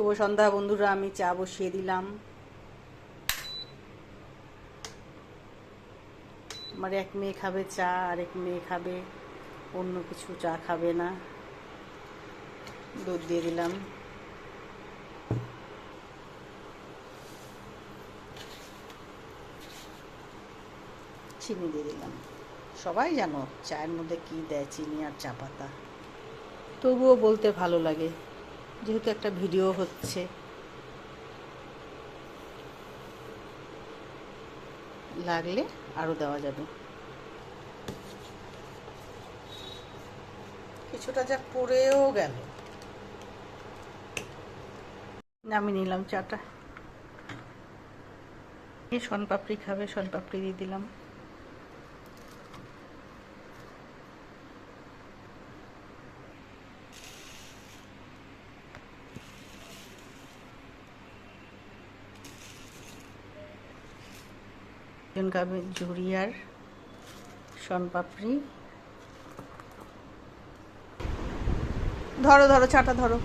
শুভ সন্ধ্যা বন্ধুরা, আমি চা বসিয়ে দিলাম। আমার এক মেয়ে খাবে চা আর এক মেয়ে খাবে, অন্য কিছু চা খাবে না। দুধ দিয়ে দিলাম। চিনি দিয়ে দিলাম। সবাই জানো, চায়ের মধ্যে কি দেয় চিনি আর চা পাতা? তবুও বলতে ভালো লাগে। যেহেতু একটা ভিডিও হচ্ছে। লাগলে আরও দেওয়া যাবে। কিছুটা যা পড়েও গেল। আমি নিলাম চাটা। শনপাপড়ি খাবে শনপাপড়ি দিয়ে দিলাম। ঝুড়ি আর শনপাপড়ি ধরো ধরো চাটা ধরো।